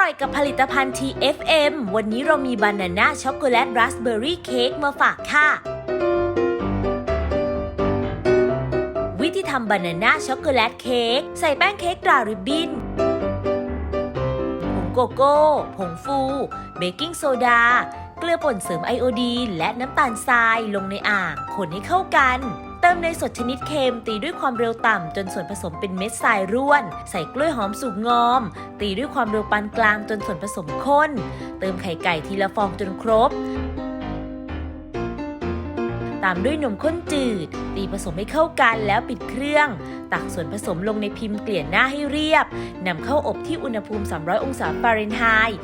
ร่อยกับผลิตภัณฑ์ TFM วันนี้เรามีบานาน่าช็อกโกแลตราสเบอร์รี่เค้กมาฝากค่ะ วิธีทำบานาน่าช็อกโกแลตเค้กใส่แป้งเค้กตราริบบินผงโกโก้ ผงฟู เบกกิ้งโซดา เกลือป่นเสริมไอโอดีนและน้ำตาลทรายลงในอ่างคนให้เข้ากัน ติมในสดชนิดเค็มตีด้วยความเร็วต่ำ จนส่วนผสมเป็นเม็ดทรายร่วน ใส่กล้วยหอมสุกงอม ตีด้วยความเร็วปานกลางจนส่วนผสมข้น เติมไข่ไก่ทีละฟองจนครบ ตามด้วยนมข้นจืด ตีผสมให้เข้ากันแล้วปิดเครื่อง ตักส่วนผสมลงในพิมพ์เกลี่ยหน้าให้เรียบนำเข้าอบที่อุณหภูมิ 300 องศาฟาเรนไฮต์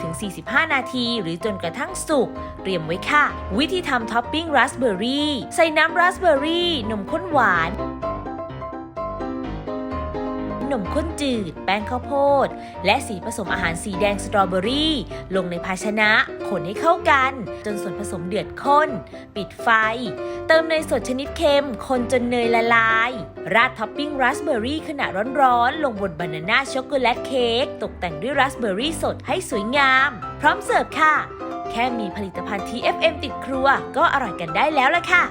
40-45 นาที หรือจนกระทั่งสุกเตรียมไว้ค่ะ วิธีทำท็อปปิ้งราสเบอร์รี่ใส่น้ำราสเบอร์รี่นมข้นหวาน นมข้นจืด แป้งข้าวโพด และสีผสมอาหารสีแดงสตรอเบอรี่ ลงในภาชนะ คนให้เข้ากัน จนส่วนผสมเดือดข้น ปิดไฟ เติมเนยสดชนิดเค็ม คนจนเนยละลาย ราดท็อปปิ้งราสเบอร์รี่ขณะร้อนๆ ลงบนบานาน่าช็อกโกแลตเค้กตกแต่งด้วยราสเบอร์รี่สดให้สวยงาม พร้อมเสิร์ฟค่ะ แค่มีผลิตภัณฑ์ TFM ติดครัว ก็อร่อยกันได้แล้วล่ะค่ะ